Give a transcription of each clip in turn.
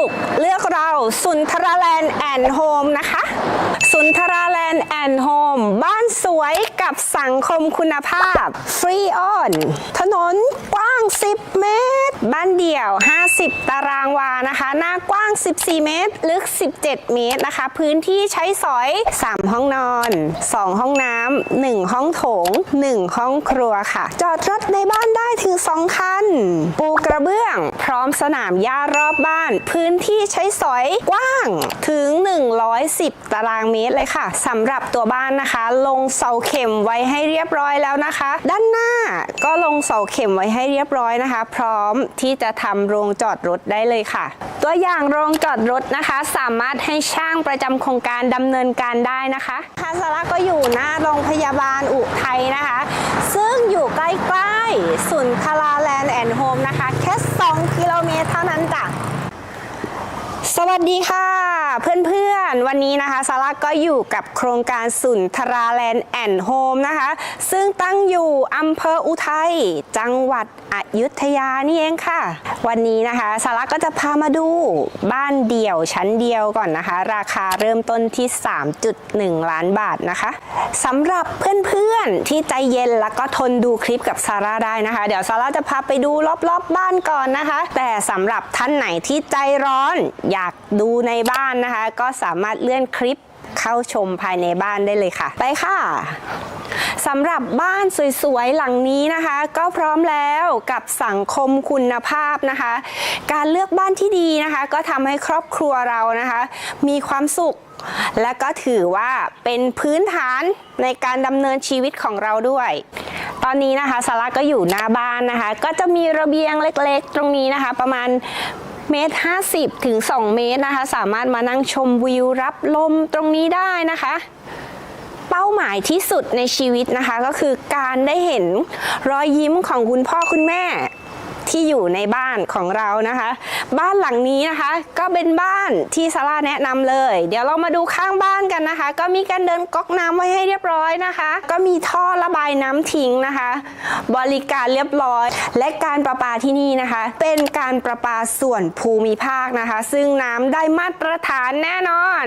สุข เลือกเราสุนทราแลนด์แอนด์โฮมนะคะ สุนทราแลนด์แอนด์โฮมบ้านสวยกับสังคมคุณภาพ ฟรีออน ถนนกว้าง 10 เมตร บ้านเดี่ยว 50 ตารางวานะคะ หน้ากว้าง 14 เมตร ลึก 17 เมตรนะคะ พื้นที่ใช้สอย 3 ห้องนอน 2 ห้องน้ำ1ห้องโถง 1 ห้องครัวค่ะ จอดรถในบ้านได้ถึง 2 คัน ปูกระเบื้อง พร้อมสนามหญ้ารอบบ้าน พื้นที่ใช้สอยกว้างถึง 110 ตารางเมตรเลยค่ะสำหรับตัวบ้านนะคะ ลงเสาเข็มไว้ให้เรียบร้อยแล้วนะคะ ด้านหน้าก็ลงเสาเข็มไว้ให้เรียบร้อยนะคะ พร้อมที่จะทำโรงจอดรถได้เลยค่ะ ตัวอย่างโรงจอดรถนะคะ สามารถให้ช่างประจำโครงการดำเนินการได้นะคะคาสาระก็อยู่หน้าโรงพยาบาลอุทัยนะคะ ซึ่งอยู่ใกล้ๆศูนย์คาราแลนด์แอนด์โฮมนะคะ แค่ 2 กิโลเมตรเท่านั้นจ้ะสวัสดีค่ะ เพื่อนๆ วันนี้นะคะซาร่าก็อยู่กับโครงการสุนทราแลนด์แอนด์โฮมนะคะ ซึ่งตั้งอยู่อำเภออุทัยจังหวัดอยุธยานี่เองค่ะ วันนี้นะคะซาร่าก็จะพามาดูบ้านเดี่ยวชั้นเดียวก่อนนะคะ ราคาเริ่มต้นที่ 3.1 ล้านบาทนะคะสำหรับเพื่อนๆ ที่ใจเย็นแล้วก็ทนดูคลิปกับซาร่าได้นะคะ เดี๋ยวซาร่าจะพาไปดูรอบๆบบ้านก่อนนะคะ แต่สำหรับท่านไหนที่ใจร้อนอยากดูในบ้านนะคะ ก็สามารถเลื่อนคลิปเข้าชมภายในบ้านได้เลยค่ะ ไปค่ะสำหรับบ้านสวยๆ หลังนี้นะคะ ก็พร้อมแล้วกับสังคมคุณภาพนะคะ การเลือกบ้านที่ดีนะคะ ก็ทำให้ครอบครัวเรานะคะ มีความสุขและก็ถือว่าเป็นพื้นฐานในการดำเนินชีวิตของเราด้วย ตอนนี้นะคะซาร่าก็อยู่หน้าบ้านนะคะ ก็จะมีระเบียงเล็กๆ ตรงนี้นะคะ ประมาณ เมตร50 ถึง 2 เมตรนะคะ สามารถมานั่งชมวิวรับลมตรงนี้ได้นะคะ เป้าหมายที่สุดในชีวิตนะคะ ก็คือการได้เห็นรอยยิ้มของคุณพ่อคุณแม่ ที่อยู่ในบ้านของเรานะคะ บ้านหลังนี้นะคะ ก็เป็นบ้านที่ซาร่าแนะนำเลย เดี๋ยวเรามาดูข้างบ้านกันนะคะ ก็มีการเดินก๊อกน้ำไว้ให้เรียบร้อยนะคะ ก็มีท่อระบายน้ำทิ้งนะคะ บริการเรียบร้อย และการประปาที่นี่นะคะ เป็นการประปาส่วนภูมิภาคนะคะ ซึ่งน้ำได้มาตรฐานแน่นอน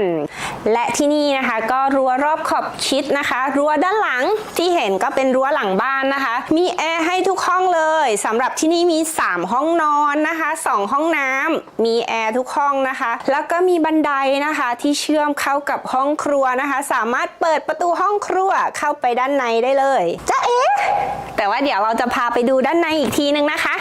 และที่นี่นะคะก็รั้วรอบขอบชิดนะคะ รั้วด้านหลังที่เห็นก็เป็นรั้วหลังบ้านนะคะ มีแอร์ให้ทุกห้องเลยสำหรับที่นี่มี3 ห้องนอนนะคะ 2 ห้องน้ำมีแอร์ทุกห้องนะคะ แล้วก็มีบันไดนะคะที่เชื่อมเข้ากับห้องครัวนะคะ สามารถเปิดประตูห้องครัวเข้าไปด้านในได้เลยจ้าเอ๊แต่ว่าเดี๋ยวเราจะพาไปดูด้านในอีกทีนึงนะคะ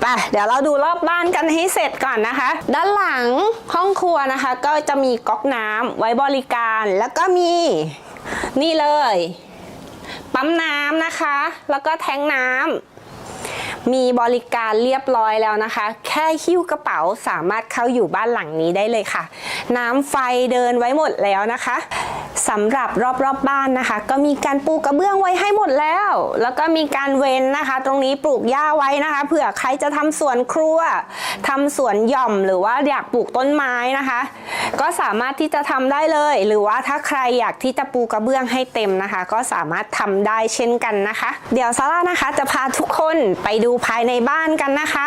ไปเดี๋ยวเราดูรอบบ้านกันให้เสร็จก่อนนะคะ ด้านหลังห้องครัวนะคะ ก็จะมีก๊อกน้ำไว้บริการแล้วก็มีนี่เลย ปั๊มน้ำนะคะ แล้วก็แทงน้ำ มีบริการเรียบร้อยแล้วนะคะ แค่หิ้วกระเป๋าสามารถเข้าอยู่บ้านหลังนี้ได้เลยค่ะ น้ำไฟเดินไว้หมดแล้วนะคะสำหรับรอบๆบบ้านนะคะ ก็มีการปูกระเบื้องไว้ให้หมดแล้ว แล้วก็มีการเว้นนะคะ ตรงนี้ปลูกหญ้าไว้นะคะเผื่อใครจะทำสวนครัวทำสวนหย่อมหรือว่าอยากปลูกต้นไม้นะคะ ก็สามารถที่จะทำได้เลย หรือว่าถ้าใครอยากที่จะปูกระเบื้องให้เต็มนะคะ ก็สามารถทำได้เช่นกันนะคะ เดี๋ยวซาร่านะคะจะพาทุกคนไปดูดูภายในบ้านกันนะคะ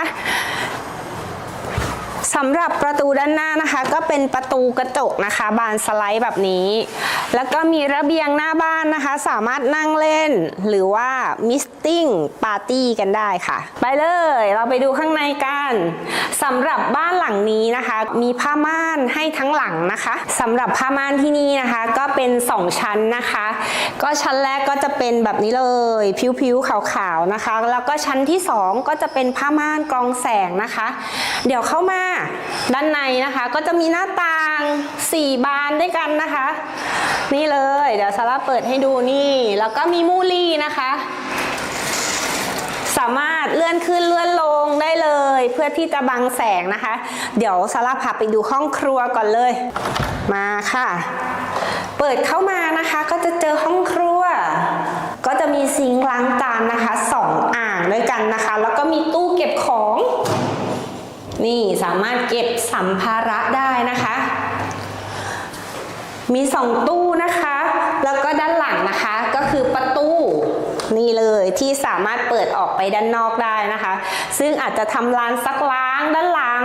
สำหรับประตูด้านหน้านะคะ ก็เป็นประตูกระจกนะคะ บานสไลด์แบบนี้ แล้วก็มีระเบียงหน้าบ้านนะคะ สามารถนั่งเล่น หรือว่ามิสติ้งปาร์ตี้กันได้ค่ะ ไปเลยเราไปดูข้างในกันสำหรับบ้านหลังนี้นะคะ มีผ้าม่านให้ทั้งหลังนะคะสำหรับผ้าม่านที่นี่นะคะ ก็เป็น 2 ชั้นนะคะ ก็ชั้นแรกก็จะเป็นแบบนี้เลยผิวๆขาวๆนะคะ แล้วก็ชั้นที่ 2 ก็จะเป็นผ้าม่านกรองแสงนะคะ เดี๋ยวเข้ามาด้านในนะคะก็จะมีหน้าต่าง 4 บานด้วยกันนะคะ นี่เลย เดี๋ยวซาร่าเปิดให้ดูนี่ แล้วก็มีมูลี่นะคะ สามารถเลื่อนขึ้นเลื่อนลงได้เลย เพื่อที่จะบังแสงนะคะ เดี๋ยวซาร่าพาไปดูห้องครัวก่อนเลย มาค่ะ เปิดเข้ามานะคะก็จะเจอห้องครัว ก็จะมีซิงค์ล้างจานนะคะสองอ่างด้วยกันนะคะ แล้วก็มีตู้เก็บของ นี่สามารถเก็บสัมภาระได้นะคะ มีสองตู้นะคะ แล้วก็ด้านหลังนะคะก็คือประตูนี่เลยที่สามารถเปิดออกไปด้านนอกได้นะคะ ซึ่งอาจจะทำลานซักล้างด้านหลัง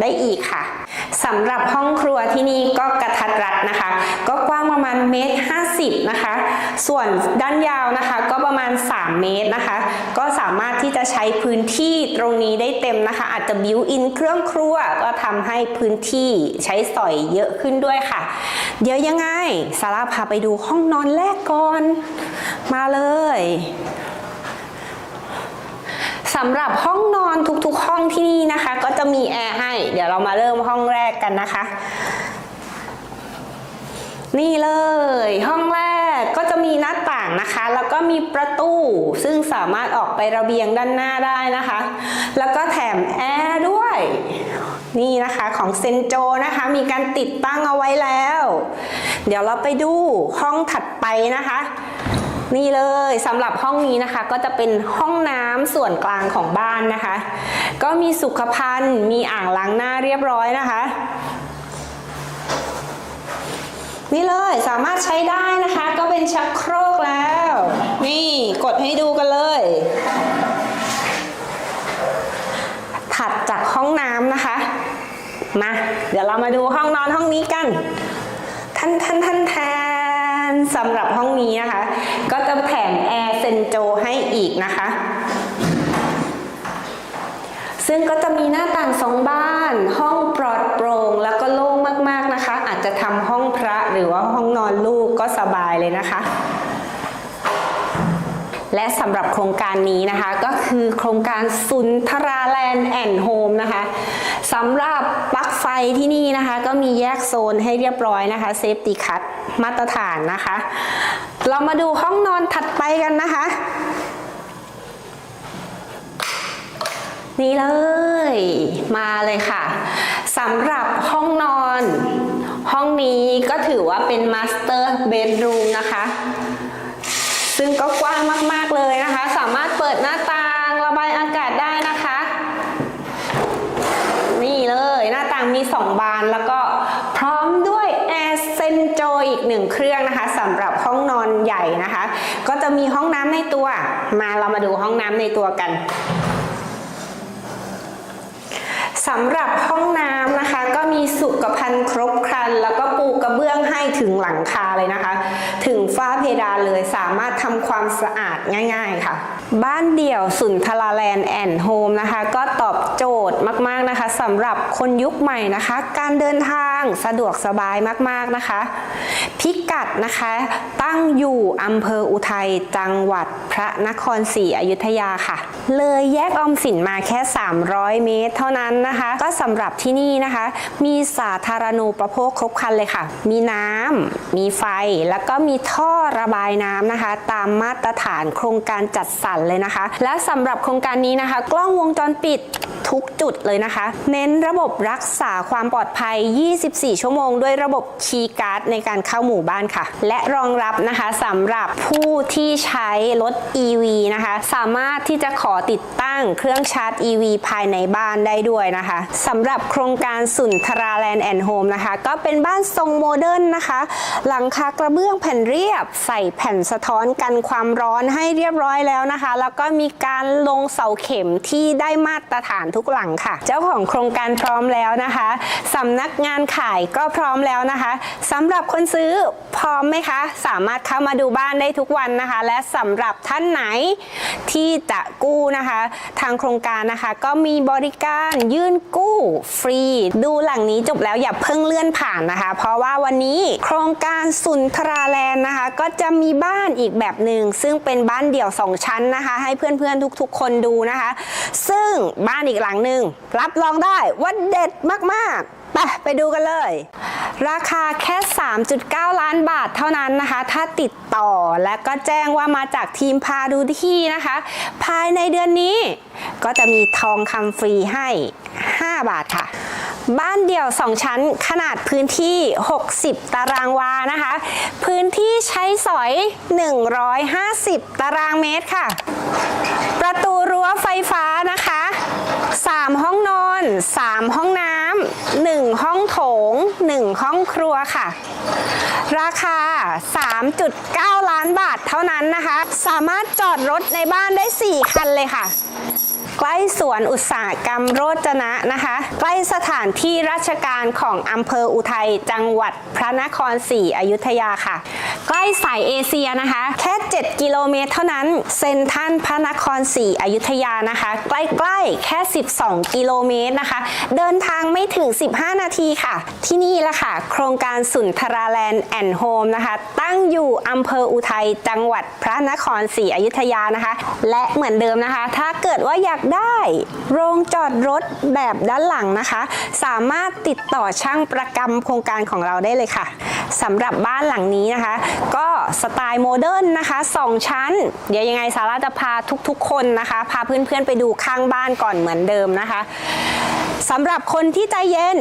ได้อีกค่ะสำหรับห้องครัวที่นี่ก็กระทัดรัดนะคะ ก็กว้างประมาณเมตรห้าสิบนะคะ ส่วนด้านยาวนะคะก็ประมาณ 3 เมตรนะคะ ก็สามารถที่จะใช้พื้นที่ตรงนี้ได้เต็มนะคะ อาจจะบิวอินเครื่องครัวก็ทำให้พื้นที่ใช้สอยเยอะขึ้นด้วยค่ะ เดี๋ยวยังไงซาร่าพาไปดูห้องนอนแรกก่อน มาเลย สำหรับห้องนอนทุกๆห้องที่นี่นะคะ ก็จะมีแอร์ให้ เดี๋ยวเรามาเริ่มห้องแรกกันนะคะ นี่เลย ห้องแรกก็จะมีหน้าต่างนะคะ แล้วก็มีประตูซึ่งสามารถออกไประเบียงด้านหน้าได้นะคะ แล้วก็แถมแอร์ด้วยนี่นะคะของเซนโจนะคะ มีการติดตั้งเอาไว้แล้ว เดี๋ยวเราไปดูห้องถัดไปนะคะ นี่เลยสำหรับห้องนี้นะคะก็จะเป็นห้องน้ำส่วนกลางของบ้านนะคะ ก็มีสุขภัณฑ์ มีอ่างล้างหน้าเรียบร้อยนะคะ นี่เลยสามารถใช้ได้นะคะ ก็เป็นชักโครกแล้ว นี่กดให้ดูกันเลย ถัดจากห้องน้ำนะคะ มา เดี๋ยวเรามาดูห้องนอนห้องนี้กันทันทันทันแทน สำหรับห้องนี้นะคะ ก็จะแถมแอร์เซนโจให้อีกนะคะ ซึ่งก็จะมีหน้าต่างสองบ้าน ห้องปลอดโปร่งแล้วก็โล่งมากๆนะคะ อาจจะทำห้องพระหรือว่าห้องนอนลูกก็สบายเลยนะคะ และสำหรับโครงการนี้นะคะก็คือโครงการสุนทราแลนด์แอนด์โฮมนะคะสำหรับปลั๊กไฟที่นี่นะคะ ก็มีแยกโซนให้เรียบร้อยนะคะเซฟตี้คัตมาตรฐานนะคะ เรามาดูห้องนอนถัดไปกันนะคะ นี่เลยมาเลยค่ะสำหรับห้องนอน ห้องนี้ก็ถือว่าเป็นมาสเตอร์เบดรูมนะคะ ซึ่งก็กว้างมาก ๆ เลยนะคะ สามารถเปิดหน้าต่างระบายอากาศได้นะคะ นี่เลยหน้าต่างมี 2 บานแล้วก็พร้อมด้วยแอร์เซนโจอีกหนึ่งเครื่องนะคะสำหรับห้องนอนใหญ่นะคะ ก็จะมีห้องน้ำในตัว มาเรามาดูห้องน้ำในตัวกัน สำหรับห้องน้ำนะคะ ก็มีสุขภัณฑ์ครบครัน แล้วก็ปูกระเบื้องให้ถึงหลังคาเลยนะคะ ถึงฝ้าเพดานเลยสามารถทำความสะอาดง่าย ๆ ค่ะ บ้านเดี่ยวสุนทราแลนด์แอนด์โฮมนะคะ ก็ตอบโจทย์มากๆนะคะสำหรับคนยุคใหม่นะคะ การเดินทาง สะดวกสบายมากๆนะคะ พิกัดนะคะตั้งอยู่อำเภออุทัยจังหวัดพระนครศรีอยุธยาค่ะ เลยแยกออมสินมาแค่ 300 เมตร เท่านั้นนะคะ ก็สำหรับที่นี่นะคะ มีสาธารณูปโภคครบครันเลยค่ะ มีน้ำมีไฟแล้วก็มีท่อระบายน้ำนะคะ ตามมาตรฐานโครงการจัดสรรเลยนะคะ และสำหรับโครงการนี้นะคะ กล้องวงจรปิดทุกจุดเลยนะคะ เน้นระบบรักษาความปลอดภัย 24ชั่วโมง ด้วยระบบคีย์การ์ดในการเข้าหมู่บ้านค่ะ และรองรับนะคะสำหรับผู้ที่ใช้รถ EV นะคะ สามารถที่จะขอติดตั้งเครื่องชาร์จ EV ภายในบ้านได้ด้วยนะคะสำหรับโครงการสุนทราแลนด์แอนด์โฮมนะคะ ก็เป็นบ้านทรงโมเดิร์นนะคะ หลังคากระเบื้องแผ่นเรียบ ใส่แผ่นสะท้อนกันความร้อนให้เรียบร้อยแล้วนะคะ แล้วก็มีการลงเสาเข็มที่ได้มาตรฐานทุกหลังค่ะ เจ้าของโครงการพร้อมแล้วนะคะสำนักงานขายก็พร้อมแล้วนะคะสำหรับคนซื้อพร้อมไหมคะ สามารถเข้ามาดูบ้านได้ทุกวันนะคะ และสำหรับท่านไหนที่จะกู้นะคะ ทางโครงการนะคะ ก็มีบริการยื่นกู้ฟรี ดูหลังนี้จบแล้วอย่าเพิ่งเลื่อนผ่านนะคะ เพราะว่าวันนี้โครงการสุนทราแลนด์นะคะ ก็จะมีบ้านอีกแบบหนึ่งซึ่งเป็นบ้านเดี่ยวสองชั้นนะคะ ให้เพื่อนๆทุกๆ คนดูนะคะ ซึ่งบ้านอีกหลังหนึ่งรับรองได้ว่าเด็ดมากๆ ไปไปดูกันเลย ราคาแค่ 3.9 ล้านบาทเท่านั้นนะคะ ถ้าติดต่อและก็แจ้งว่ามาจากทีมพาดูที่นะคะ ภายในเดือนนี้ก็จะมีทองคำฟรีให้ 5 บาทค่ะ บ้านเดี่ยว 2 ชั้นขนาดพื้นที่ 60 ตารางวานะคะ พื้นที่ใช้สอย 150 ตารางเมตรค่ะ ประตูรั้วไฟฟ้านะคะ 3 ห้องนอน 3 ห้องน้ำ 1 ห้องโถง 1 ห้องครัวค่ะ ราคา 3.9 ล้านบาทเท่านั้นนะคะ สามารถจอดรถในบ้านได้ 4 คันเลยค่ะ ใกล้สวนอุตสาหกรรมโรจนะนะคะ ใกล้สถานที่ราชการของอำเภออุทัยจังหวัดพระนครศรีอยุธยาค่ะ ใกล้สายเอเชียนะคะ แค่ 7 กิโลเมตรเท่านั้นเซนทรัลพระนครศรีอยุธยานะคะ ใกล้ๆแค่ 12 กิโลเมตรนะคะ เดินทางไม่ถึง 15 นาทีค่ะ ที่นี่ละค่ะ โครงการสุนทราแลนด์แอนด์โฮมนะคะ ตั้งอยู่อำเภออุทัยจังหวัดพระนครศรีอยุธยานะคะ และเหมือนเดิมนะคะ ถ้าเกิดว่าอยากได้โรงจอดรถแบบด้านหลังนะคะ สามารถติดต่อช่างประกำโครงการของเราได้เลยค่ะสำหรับบ้านหลังนี้นะคะ ก็สไตล์โมเดิร์นนะคะสองชั้น เดี๋ยวยังไงซาร่าจะพาทุกๆ คนนะคะ พาเพื่อนๆไปดูข้างบ้านก่อนเหมือนเดิมนะคะสำหรับคนที่ใจเย็น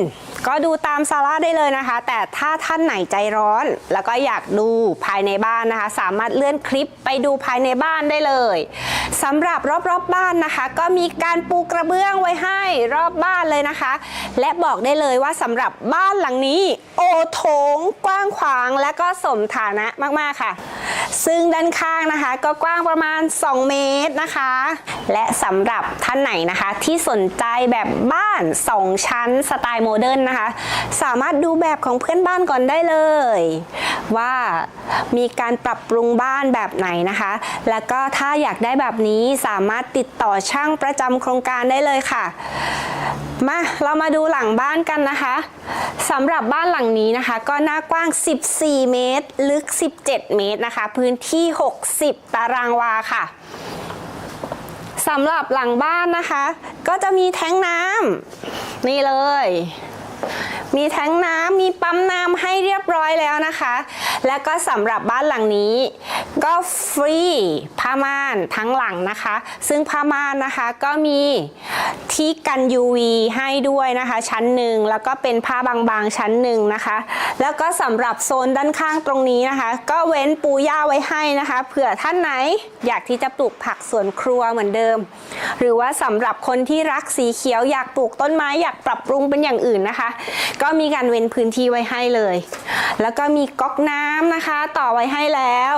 ก็ดูตามซาร่าได้เลยนะคะ แต่ถ้าท่านไหนใจร้อน แล้วก็อยากดูภายในบ้านนะคะ สามารถเลื่อนคลิปไปดูภายในบ้านได้เลยสำหรับรอบๆบบ้านนะคะ ก็มีการปูกระเบื้องไว้ให้รอบบ้านเลยนะคะ และบอกได้เลยว่าสำหรับบ้านหลังนี้ โอโถงกว้างขวางและก็สมฐานะมากๆค่ะ ซึ่งด้านข้างนะคะก็กว้างประมาณ 2 เมตรนะคะ และสำหรับท่านไหนนะคะ ที่สนใจแบบบ้าน 2 ชั้นสไตล์โมเดิร์นนะคะ สามารถดูแบบของเพื่อนบ้านก่อนได้เลย ว่ามีการปรับปรุงบ้านแบบไหนนะคะ แล้วก็ถ้าอยากได้แบบนี้สามารถติดต่อช่างประจำโครงการได้เลยค่ะ มาเรามาดูหลังบ้านกันนะคะสำหรับบ้านหลังนี้นะคะ ก็หน้ากว้าง 14 เมตร ลึก 17 เมตรนะคะ พื้นที่ 60 ตารางวาค่ะสำหรับหลังบ้านนะคะ ก็จะมีแท้งน้ำนี่เลย มีแทงน้ำมีปั๊มน้ำให้เรียบร้อยแล้วนะคะ แล้วก็สำหรับบ้านหลังนี้ ก็ฟรีผ้าม่านทั้งหลังนะคะ ซึ่งผ้าม่านนะคะก็มีที่กัน UV ให้ด้วยนะคะ ชั้นหนึ่งแล้วก็เป็นผ้าบางๆชั้นหนึ่งนะคะ แล้วก็สำหรับโซนด้านข้างตรงนี้นะคะ ก็เว้นปูหญ้าไว้ให้นะคะเผื่อท่านไหนอยากที่จะปลูกผักสวนครัวเหมือนเดิม หรือว่าสำหรับคนที่รักสีเขียวอยากปลูกต้นไม้อยากปรับปรุงเป็นอย่างอื่นนะคะก็มีการเว้นพื้นที่ไว้ให้เลย แล้วก็มีก๊อกน้ำนะคะ ต่อไว้ให้แล้ว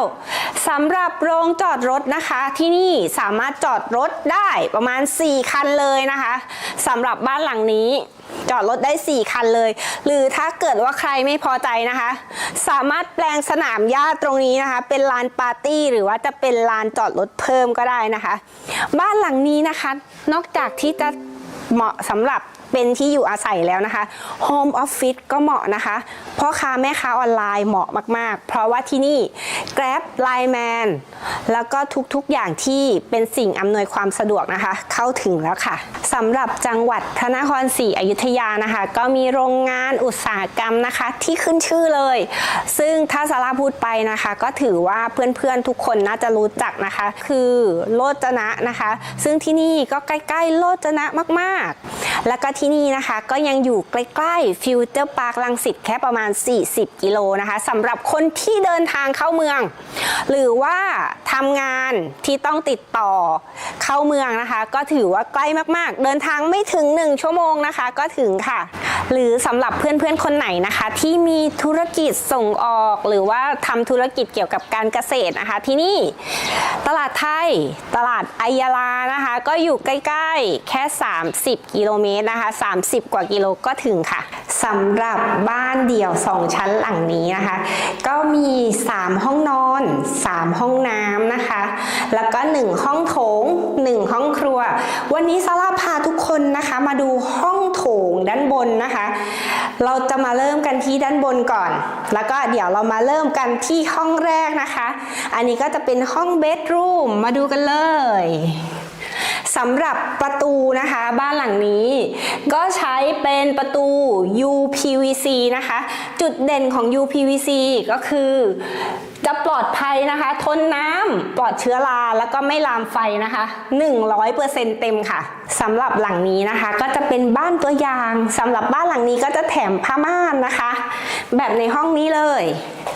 สำหรับโรงจอดรถนะคะ ที่นี่สามารถจอดรถได้ประมาณ 4 คันเลยนะคะสำหรับบ้านหลังนี้จอดรถได้ 4 คันเลย หรือถ้าเกิดว่าใครไม่พอใจนะคะ สามารถแปลงสนามหญ้าตรงนี้นะคะ เป็นลานปาร์ตี้หรือว่าจะเป็นลานจอดรถเพิ่มก็ได้นะคะ บ้านหลังนี้นะคะ นอกจากที่จะเหมาะสำหรับ เป็นที่อยู่อาศัยแล้วนะคะ Home Office ก็เหมาะนะคะพ่อค้าแม่ค้าออนไลน์เหมาะมาก ๆ เพราะว่าที่นี่ Grab Line Man แล้วก็ทุกๆอย่างที่เป็นสิ่งอำนวยความสะดวกนะคะ เข้าถึงแล้วค่ะสำหรับจังหวัดพระนครศรีอยุธยานะคะ ก็มีโรงงานอุตสาหกรรมนะคะ ที่ขึ้นชื่อเลย ซึ่งถ้าซาราพูดไปนะคะ ก็ถือว่าเพื่อนๆทุกคนน่าจะรู้จักนะคะ คือโลจนะนะคะ ซึ่งที่นี่ก็ใกล้ๆโลจนะมากๆ แล้วก็ที่นี่นะคะก็ยังอยู่ใกล้ๆฟิวเจอร์พาร์คลังสิตแค่ประมาณ 40 กิโลนะคะสำหรับคนที่เดินทางเข้าเมือง หรือว่าทำงานที่ต้องติดต่อเข้าเมืองนะคะ ก็ถือว่าใกล้มากๆ เดินทางไม่ถึง 1 ชั่วโมงนะคะ ก็ถึงค่ะ หรือสำหรับเพื่อนๆคนไหนนะคะ ที่มีธุรกิจส่งออก หรือว่าทำธุรกิจเกี่ยวกับการเกษตรนะคะ ที่นี่ตลาดไทย ตลาดไอยาลานะคะ ก็อยู่ใกล้ๆแค่ 30 กิโลเมตรนะคะ30 กว่ากิโลก็ถึงค่ะสำหรับบ้านเดี่ยว 2 ชั้นหลังนี้นะคะ ก็มี 3 ห้องนอน 3 ห้องน้ำนะคะ แล้วก็ 1 ห้องโถง 1 ห้องครัว วันนี้ซาร่าพาทุกคนนะคะ มาดูห้องโถงด้านบนนะคะ เราจะมาเริ่มกันที่ด้านบนก่อน แล้วก็เดี๋ยวเรามาเริ่มกันที่ห้องแรกนะคะ อันนี้ก็จะเป็นห้องเบดรูมมาดูกันเลย สำหรับประตูนะคะบ้านหลังนี้ ก็ใช้เป็นประตู UPVC นะคะ จุดเด่นของ UPVC ก็คือจะปลอดภัยนะคะ ทนน้ำปลอดเชื้อราแล้วก็ไม่ลามไฟนะคะ 100%เต็มค่ะสำหรับหลังนี้นะคะ ก็จะเป็นบ้านตัวอย่างสำหรับบ้านหลังนี้ก็จะแถมผ้าม่านนะคะ แบบในห้องนี้เลย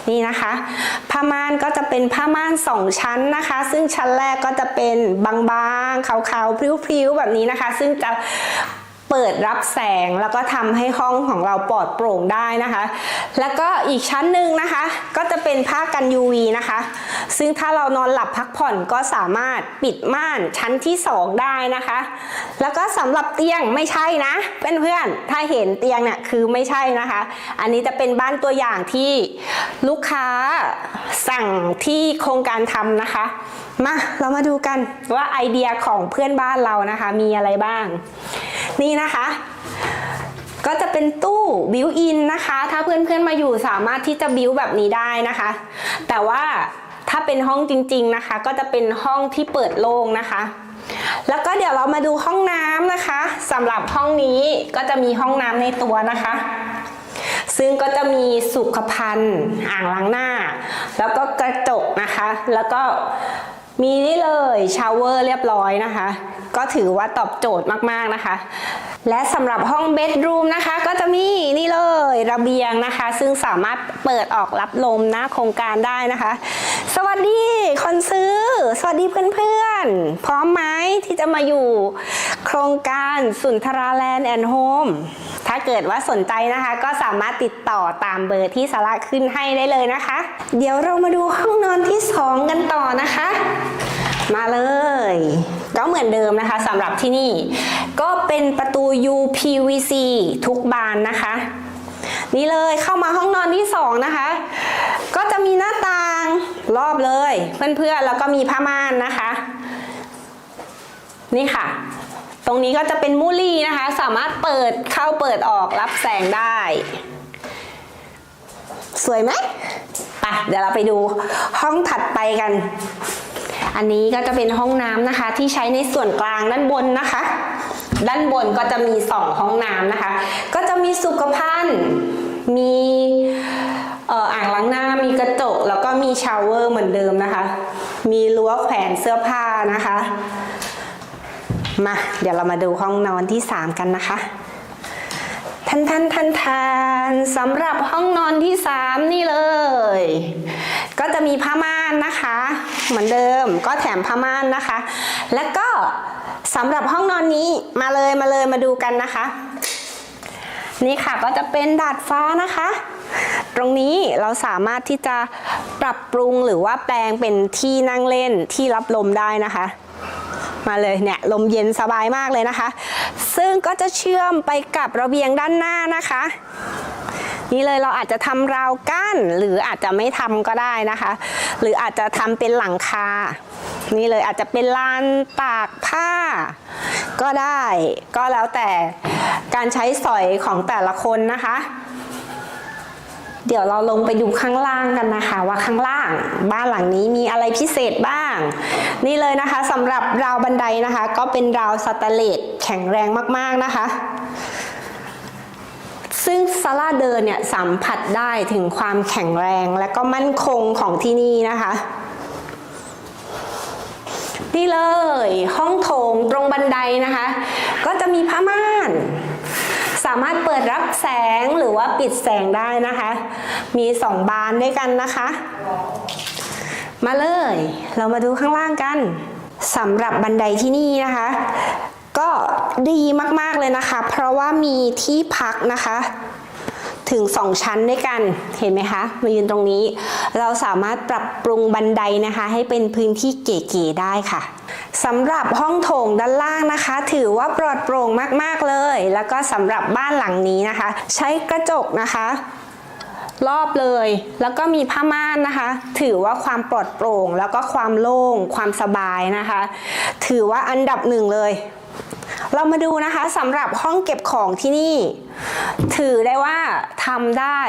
นี่นะคะผ้าม่านก็จะเป็นผ้าม่านสองชั้นนะคะ ซึ่งชั้นแรกก็จะเป็นบางๆขาวๆพริ้วๆแบบนี้นะคะ ซึ่งจะ เปิดรับแสงแล้วก็ทำให้ห้องของเราปลอดโปร่งได้นะคะ แล้วก็อีกชั้นหนึ่งนะคะ ก็จะเป็นผ้ากัน UV นะคะ ซึ่งถ้าเรานอนหลับพักผ่อนก็สามารถปิดม่านชั้นที่ 2 ได้นะคะ แล้วก็สำหรับเตียงไม่ใช่นะเพื่อนๆถ้าเห็นเตียงเนี่ยคือไม่ใช่นะคะ อันนี้จะเป็นบ้านตัวอย่างที่ลูกค้าสั่งที่โครงการทำนะคะมาเรามาดูกันว่าไอเดียของเพื่อนบ้านเรานะคะ มีอะไรบ้าง นี่นะคะ ก็จะเป็นตู้บิวอินนะคะ ถ้าเพื่อนๆมาอยู่สามารถที่จะบิวแบบนี้ได้นะคะ แต่ว่าถ้าเป็นห้องจริง ๆนะคะ ก็จะเป็นห้องที่เปิดโล่งนะคะ แล้วก็เดี๋ยวเรามาดูห้องน้ำนะคะสำหรับห้องนี้ก็จะมีห้องน้ำในตัวนะคะ ซึ่งก็จะมีสุขภัณฑ์อ่างล้างหน้า แล้วก็กระจกนะคะ แล้วก็ มีนี่เลยชาวเวอร์เรียบร้อยนะคะ ก็ถือว่าตอบโจทย์มากๆนะคะ และสำหรับห้องเบดรูมนะคะ ก็จะมีนี่เลยระเบียงนะคะ ซึ่งสามารถเปิดออกรับลมน้าโครงการได้นะคะ สวัสดีคนซื้อ สวัสดีเพื่อนๆ พร้อมไหมที่จะมาอยู่โครงการสุนทราแลนด์แอนด์โฮมถ้าเกิดว่าสนใจนะคะ ก็สามารถติดต่อตามเบอร์ที่สาระขึ้นให้ได้เลยนะคะ เดี๋ยวเรามาดูห้องนอนที่ 2 กันต่อนะคะมาเลย ก็เหมือนเดิมนะคะสำหรับที่นี่ ก็เป็นประตู UPVC ทุกบานนะคะ นี่เลยเข้ามาห้องนอนที่ 2 นะคะ ก็จะมีหน้าต่างรอบเลย เพื่อนๆ แล้วก็มีผ้าม่านนะคะ นี่ค่ะ ตรงนี้ก็จะเป็นมูลี่นะคะ สามารถเปิดเข้าเปิดออกรับแสงได้ สวยไหมไปเดี๋ยวเราไปดูห้องถัดไปกัน อันนี้ก็จะเป็นห้องน้ำนะคะ ที่ใช้ในส่วนกลางด้านบนนะคะ ด้านบนก็จะมีสองห้องน้ำนะคะ ก็จะมีสุขภัณฑ์มีอ่ออ่างล้างหน้ามีกระจก แล้วก็มีชาวเวอร์เหมือนเดิมนะคะ มีรั้วแขวนเสื้อผ้านะคะ มาเดี๋ยวเรามาดูห้องนอนที่ 3 กันนะคะทันทันทันทันสำหรับห้องนอนที่ 3 นี่เลย ก็จะมีผ้าม่าน นะคะ เหมือนเดิมก็แถมผ้าม่านนะคะ แล้วก็สำหรับห้องนอนนี้มาเลยมาเลยมาดูกันนะคะ นี่ค่ะก็จะเป็นดาดฟ้านะคะ ตรงนี้เราสามารถที่จะปรับปรุงหรือว่าแปลงเป็นที่นั่งเล่นที่รับลมได้นะคะ มาเลยเนี่ยลมเย็นสบายมากเลยนะคะ ซึ่งก็จะเชื่อมไปกับระเบียงด้านหน้านะคะ นี่เลยเราอาจจะทำราวกั้น หรืออาจจะไม่ทำก็ได้นะคะ หรืออาจจะทำเป็นหลังคา นี่เลยอาจจะเป็นลานตากผ้า ก็ได้ก็แล้วแต่การใช้สอยของแต่ละคนนะคะ เดี๋ยวเราลงไปดูข้างล่างกันนะคะ ว่าข้างล่างบ้านหลังนี้มีอะไรพิเศษบ้าง นี่เลยนะคะสำหรับราวบันไดนะคะ ก็เป็นราวสแตนเลสแข็งแรงมากๆนะคะ ซึ่งซาร่าเดินเนี่ยสัมผัสได้ถึงความแข็งแรงและก็มั่นคงของที่นี่นะคะนี่เลย ห้องโถงตรงบันไดนะคะ ก็จะมีผ้าม่าน สามารถเปิดรับแสงหรือว่าปิดแสงได้นะคะ มีสองบานด้วยกันนะคะ มาเลย เรามาดูข้างล่างกันสำหรับบันไดที่นี่นะคะ ก็ดีมากๆเลยนะคะ เพราะว่ามีที่พักนะคะถึง 2 ชั้นด้วยกัน เห็นไหมคะ มายืนตรงนี้ เราสามารถปรับปรุงบันไดนะคะ ให้เป็นพื้นที่เก๋ๆได้ค่ะสำหรับห้องโถงด้านล่างนะคะ ถือว่าปลอดโปร่งมากๆเลย แล้วก็สำหรับบ้านหลังนี้นะคะ ใช้กระจกนะคะ รอบเลย แล้วก็มีผ้าม่านนะคะ ถือว่าความปลอดโปร่ง แล้วก็ความโล่ง ความสบายนะคะ ถือว่าอันดับหนึ่งเลย เรามาดูนะคะสำหรับห้องเก็บของที่นี่ ถือได้ว่าทำได้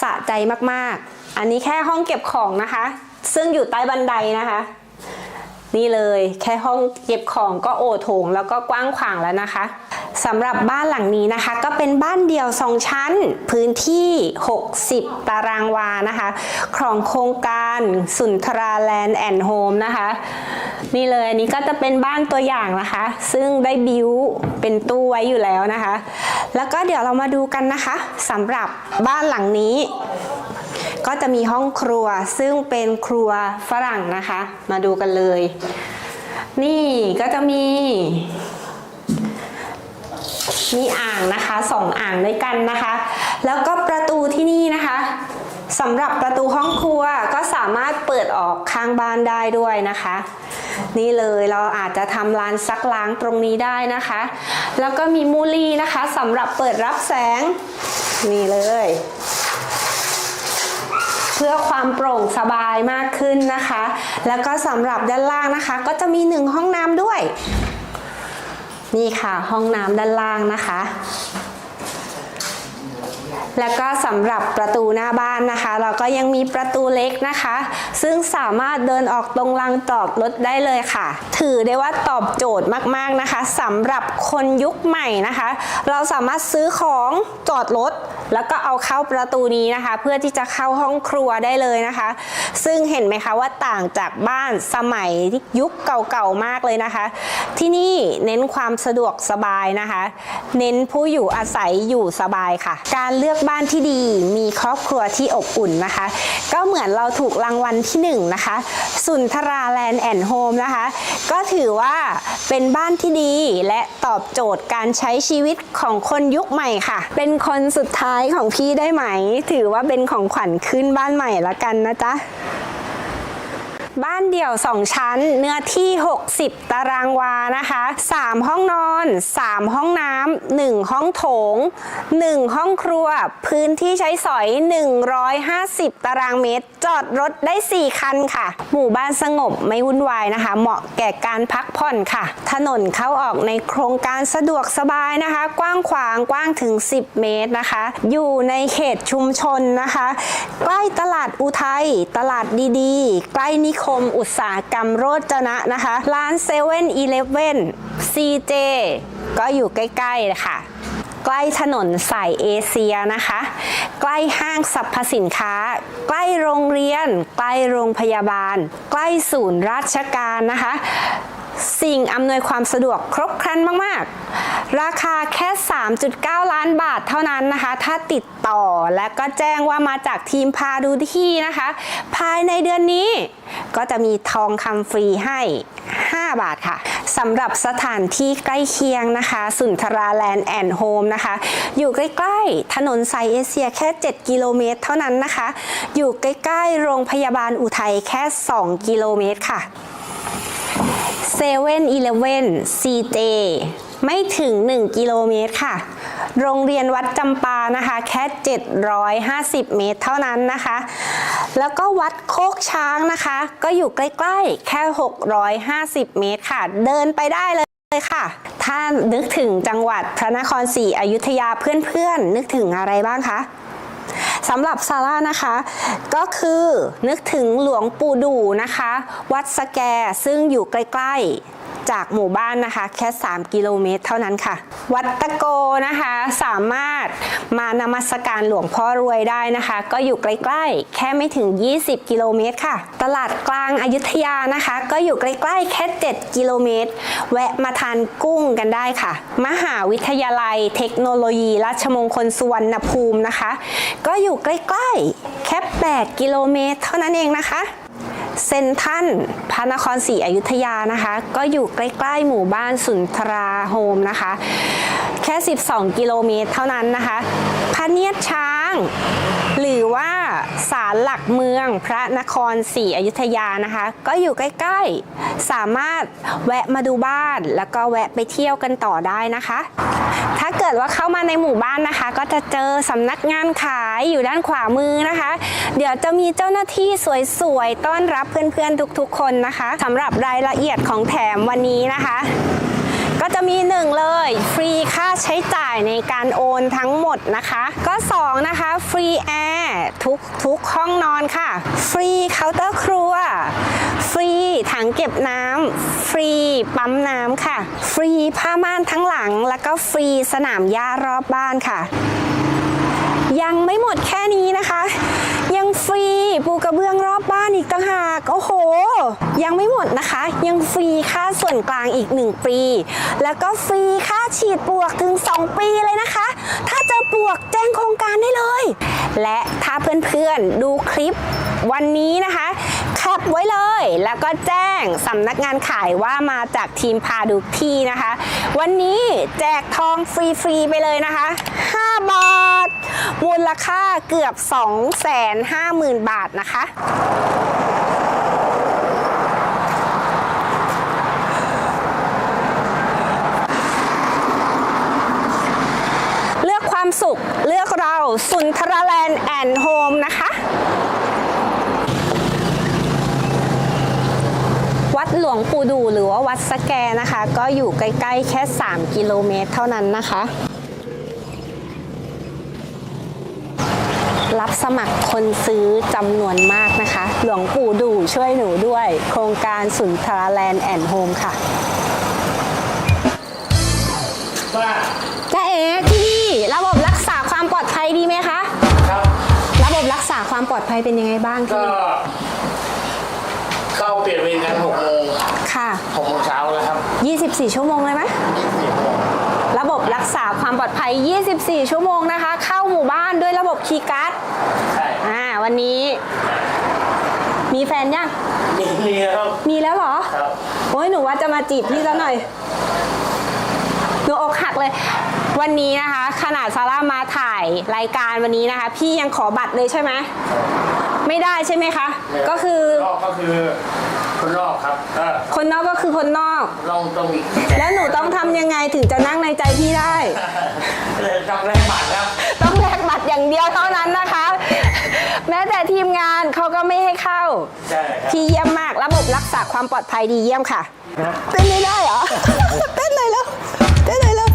สะใจมากๆ อันนี้แค่ห้องเก็บของนะคะ ซึ่งอยู่ใต้บันไดนะคะ นี่เลยแค่ห้องเก็บของก็โอโถงแล้วก็กว้างขวางแล้วนะคะสำหรับบ้านหลังนี้นะคะ ก็เป็นบ้านเดี่ยวสองชั้น พื้นที่ 60 ตารางวานะคะ ของโครงการสุนทราแลนด์แอนด์โฮมนะคะ นี่เลยอันนี้ก็จะเป็นบ้านตัวอย่างนะคะ ซึ่งได้บิวเป็นตู้ไว้อยู่แล้วนะคะ แล้วก็เดี๋ยวเรามาดูกันนะคะสำหรับบ้านหลังนี้ ก็จะมีห้องครัวซึ่งเป็นครัวฝรั่งนะคะ มาดูกันเลย นี่ก็จะมี มีอ่างนะคะสองอ่างด้วยกันนะคะ แล้วก็ประตูที่นี่นะคะสำหรับประตูห้องครัวก็สามารถเปิดออกข้างบ้านได้ด้วยนะคะ นี่เลยเราอาจจะทำลานซักล้างตรงนี้ได้นะคะ แล้วก็มีมูลี่นะคะสำหรับเปิดรับแสง นี่เลย พื่อความโปร่งสบายมากขึ้นนะคะ แล้วก็สำหรับด้านล่างนะคะ ก็จะมีหนึ่งห้องน้ำด้วย นี่ค่ะห้องน้ำด้านล่างนะคะ แล้วก็สำหรับประตูหน้าบ้านนะคะ เราก็ยังมีประตูเล็กนะคะ ซึ่งสามารถเดินออกตรงลางจอดรถได้เลยค่ะ ถือได้ว่าตอบโจทย์มากๆนะคะสำหรับคนยุคใหม่นะคะ เราสามารถซื้อของจอดรถ แล้วก็เอาเข้าประตูนี้นะคะ เพื่อที่จะเข้าห้องครัวได้เลยนะคะ ซึ่งเห็นไหมคะว่าต่างจากบ้านสมัยยุคเก่าๆมากเลยนะคะ ที่นี่เน้นความสะดวกสบายนะคะ เน้นผู้อยู่อาศัยอยู่สบายค่ะ การเลือกบ้านที่ดีมีครอบครัวที่อบอุ่นนะคะ ก็เหมือนเราถูกรางวัลที่หนึ่งนะคะสุนทราแลนด์แอนด์โฮมนะคะ ก็ถือว่าเป็นบ้านที่ดีและตอบโจทย์การใช้ชีวิตของคนยุคใหม่ค่ะ เป็นคนสุดท้ายของพี่ได้ไหม ถือว่าเป็นของขวัญขึ้นบ้านใหม่ละกันนะจ๊ะ บ้านเดี่ยว 2 ชั้น เนื้อที่ 60 ตารางวานะคะ 3 ห้องนอน 3 ห้องน้ำ1ห้องโถง 1 ห้องครัว พื้นที่ใช้สอย 150 ตารางเมตร จอดรถได้ 4 คันค่ะ หมู่บ้านสงบไม่วุ่นวายนะคะ เหมาะแก่การพักผ่อนค่ะ ถนนเข้าออกในโครงการสะดวกสบายนะคะ กว้างขวางกว้างถึง 10 เมตรนะคะ อยู่ในเขตชุมชนนะคะ ใกล้ตลาดอุทัย ตลาดดีๆ ใกล้นิคมอุตสาหกรรมโรจนะนะคะ ร้านเซเว่นอีเลฟเว่นซีเจก็อยู่ใกล้ๆเลยค่ะ ใกล้ถนนสายเอเชียนะคะ ใกล้ห้างสรรพสินค้า ใกล้โรงเรียน ใกล้โรงพยาบาล ใกล้ศูนย์ราชการนะคะ สิ่งอำนวยความสะดวกครบครันมาก ๆ ราคาแค่ 3.9 ล้านบาทเท่านั้นนะคะ ถ้าติดต่อและก็แจ้งว่ามาจากทีมพาดูที่นะคะ ภายในเดือนนี้ ก็จะมีทองคำฟรีให้ 5 บาทค่ะสำหรับสถานที่ใกล้เคียงนะคะ สุนทราแลนด์แอนด์โฮมนะคะ อยู่ใกล้ๆ ถนนสายเอเชียแค่ 7 กิโลเมตรเท่านั้นนะคะ อยู่ใกล้ๆ โรงพยาบาลอุทัยแค่ 2 กิโลเมตรค่ะเซเว่นอีเลฟเว่นซีเจ ไม่ถึง 1 กิโลเมตรค่ะ โรงเรียนวัดจำปานะคะแค่ 750 เมตรเท่านั้นนะคะ แล้วก็วัดโคกช้างนะคะ ก็อยู่ใกล้ๆ แค่ 650 เมตรค่ะ เดินไปได้เลยเลยค่ะ ถ้านึกถึงจังหวัดพระนครศรีอยุธยาเพื่อนๆ นึกถึงอะไรบ้างคะสำหรับซาร่านะคะ ก็คือนึกถึงหลวงปู่ดูนะคะ วัดสแกซึ่งอยู่ใกล้ๆ จากหมู่บ้านนะคะ แค่ 3 กิโลเมตรเท่านั้นค่ะ วัดตะโกนะคะสามารถมานมัสการหลวงพ่อรวยได้นะคะ ก็อยู่ใกล้ๆ แค่ไม่ถึง 20 กิโลเมตรค่ะ ตลาดกลางอายุทยานะคะ ก็อยู่ใกล้ๆ แค่ 7 กิโลเมตร แวะมาทานกุ้งกันได้ค่ะ มหาวิทยาลัยเทคโนโลยีราชมงคลสุวรรณภูมินะคะ ก็อยู่ใกล้ๆ แค่ 8 กิโลเมตร เท่านั้นเองนะคะ เซนทันพระนครศรีอยุธยานะคะ ก็อยู่ใกล้ๆหมู่บ้านสุนทราโฮมนะคะ แค่ 12 กิโลเมตรเท่านั้นนะคะพระเนียดช้าง หรือว่า ศาลหลักเมืองพระนครศรีอยุธยานะคะ ก็อยู่ใกล้ๆ สามารถแวะมาดูบ้านแล้วก็แวะไปเที่ยวกันต่อได้นะคะ ถ้าเกิดว่าเข้ามาในหมู่บ้านนะคะ ก็จะเจอสำนักงานขายอยู่ด้านขวามือนะคะ เดี๋ยวจะมีเจ้าหน้าที่สวยๆ ต้อนรับเพื่อนๆทุกๆ คนนะคะสำหรับรายละเอียดของแถมวันนี้นะคะ ก็จะมีหนึ่งเลย ฟรีค่าใช้จ่าย ในการโอนทั้งหมดนะคะ ก็ 2 นะคะ ฟรีแอร์ทุกทุกห้องนอนค่ะ ฟรีเคาน์เตอร์ครัว ฟรีถังเก็บน้ำฟรีปั๊มน้ำค่ะ ฟรีผ้าม่านทั้งหลัง แล้วก็ฟรีสนามหญ้ารอบบ้านค่ะ ยังไม่หมดแค่นี้นะคะ ยังฟรี ปูกระเบื้องรอบบ้านอีกต่างหาก โอ้โห ยังไม่หมดนะคะ ยังฟรีค่าส่วนกลางอีก 1 ปี แล้วก็ฟรีค่าฉีดปลวกถึง 2 ปีเลยนะคะ ถ้าเจอปลวกแจ้งโครงการได้เลย และถ้าเพื่อนๆดูคลิปวันนี้นะคะ แคปไว้เลย แล้วก็แจ้งสำนักงานขายว่ามาจากทีมพาดูที่นะคะ วันนี้แจกทองฟรีๆไปเลยนะคะ 5 บาท มูลค่าเกือบ 250,000 บาทนะคะเลือกความสุขเลือกเราสุนทรแลนด์แอนด์โฮมนะคะ วัด หลวงปู่ดูหรือว่าวัดสแกนะคะ ก็อยู่ใกล้ๆแค่ 3 กิโลเมตรเท่านั้นนะคะ รับสมัครคนซื้อจำนวนมากนะคะ หลวงปู่ดูช่วยหนูด้วย โครงการสุนทรแลนด์แอนด์โฮมค่ะว่าจ้าเอ๋ที่นี่ระบบรักษาความปลอดภัยดีไหมคะ ครับ ระบบรักษาความปลอดภัยเป็นยังไงบ้างก็ที่นี่เข้าเปลี่ยนเวรกันหกโมงค่ะ หกโมงเช้าแล้วครับ24 ชั่วโมงเลยไหม ยี่สิบสี่โมงระบบรักษาความปลอดภัย 24 ชั่วโมงนะคะ เข้าหมู่บ้านด้วยระบบคีย์การ์ด ใช่อ่า วันนี้ มีแฟนยังมีมีครับมีแล้วเหรอ ครับ โอ้ยหนูว่าจะมาจีบพี่ซะหน่อย หนูอกหักเลย วันนี้นะคะ ขนาดซาร่ามาถ่ายรายการวันนี้นะคะ พี่ยังขอบัตรเลยใช่ไหมไม่ได้ใช่ไหมคะ ก็คือนอกก็คือคนนอกครับก็คนนอกก็คือคนนอกต้องต้องมีแล้วหนูต้องทำยังไงถึงจะนั่งในใจพี่ได้เลยต้องแลกบัตรครับต้องแลกบัตรอย่างเดียวเท่านั้นนะคะ แม้แต่ทีมงานเขาก็ไม่ให้เข้าใช่ครับที่เยี่ยมมากระบบรักษาความปลอดภัยดีเยี่ยมค่ะ เต้นไม่ได้เหรอ เต้นเลยแล้ว เต้นเลยแล้ว